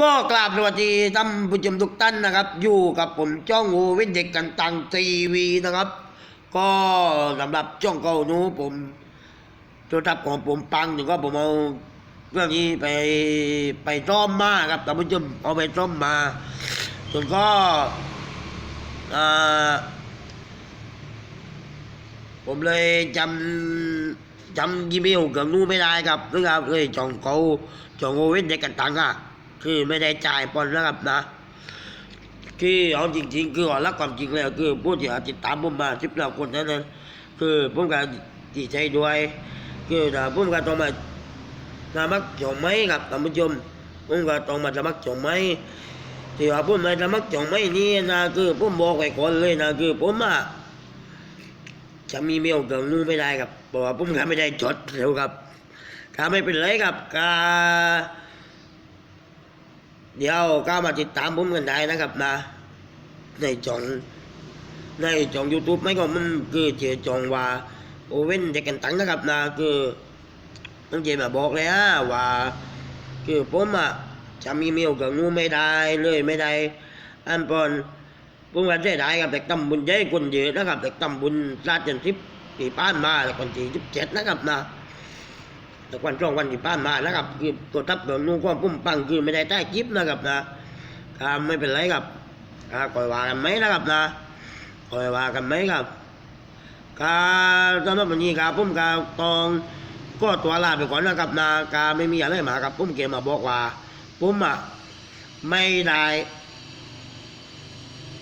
ก็กราบสวัสดีท่านผู้ชมทุกท่านนะครับ อยู่กับผมจ้องงูวินเด็กกันตังทีวีนะครับ ก็สำหรับจ้องเกานูผมโทรศัพท์ของผมปังถึงก็ผมเอาเรื่องนี้ไปไปซ่อมมาครับท่านผู้ชมเอาไปซ่อมมาจนก็ผมเลยจำจำยีเมลกับนู้ไม่ได้ครับเรื่องเลยจองเขาจองโอเว่นเด็กกันตังอะ คือไม่ได้จ่ายปอนนะครับนะ คือเอาจริง ๆ คือเอาละความจริงแล้วคือผู้ที่ติดตามผมมาสิบแล้วคนนั้นนะคือผมก็ดีใจด้วย คือถ้าผมก็ต้องมาสมัครจองไหมครับท่านผู้ชมผมก็ต้องมาสมัครจองไหมที่ว่าผมมาสมัครจองไหมนี่นะคือผมบอกไว้ก่อนเลยนะคือผมอะจะมีเมลเกับนู้นไม่ได้ครับเพราะว่าผมก็ไม่ได้จดเร็วครับก็ไม่เป็นไรครับก็ เดี๋ยวก็มาติดตามผมกันได้นะครับนะ ในจองในจองยูทูบไม่ก็มันคือเจอจองว่าโอเว่นเด็กกันตังนะครับนะคือต้องเจมาบอกเลยฮะว่า คือผมอะจะมีเมียวกับงูไม่ได้เลยไม่ได้อันปอนผมก็ได้ได้กับเด็กตำบุญใหญ่คนเยอะนะครับเด็กตำบุญราชจันทิพย์ปีป้านมาแล้วคนที่สิบเจ็ดนะครับนะ แต่วันสองวันที่ผ่านมานะครับคือตัวทับตัวนู้นความปุ่มปังคือไม่ได้ใต้จิ๊บนะครับนะครับไม่เป็นไรครับอ่าคอยว่ากันไหมนะครับนะคอยว่ากันไหมครับการสำหรับวันนี้ครับผมกาตองก็ตัวลาไปก่อนนะครับนะกาไม่มีอะไรมาครับผมเกมมาบอกว่าผมอะไม่ได้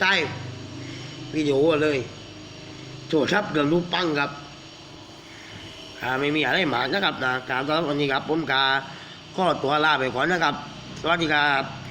ใต้วิดีโอเลยโทรศัพท์เดือดรูปปังครับ ไม่มีอะไรมากนะครับนะการตอนวันนี้ครับผมกาข้อตัวลาไปก่อนนะครับ สวัสดีครับ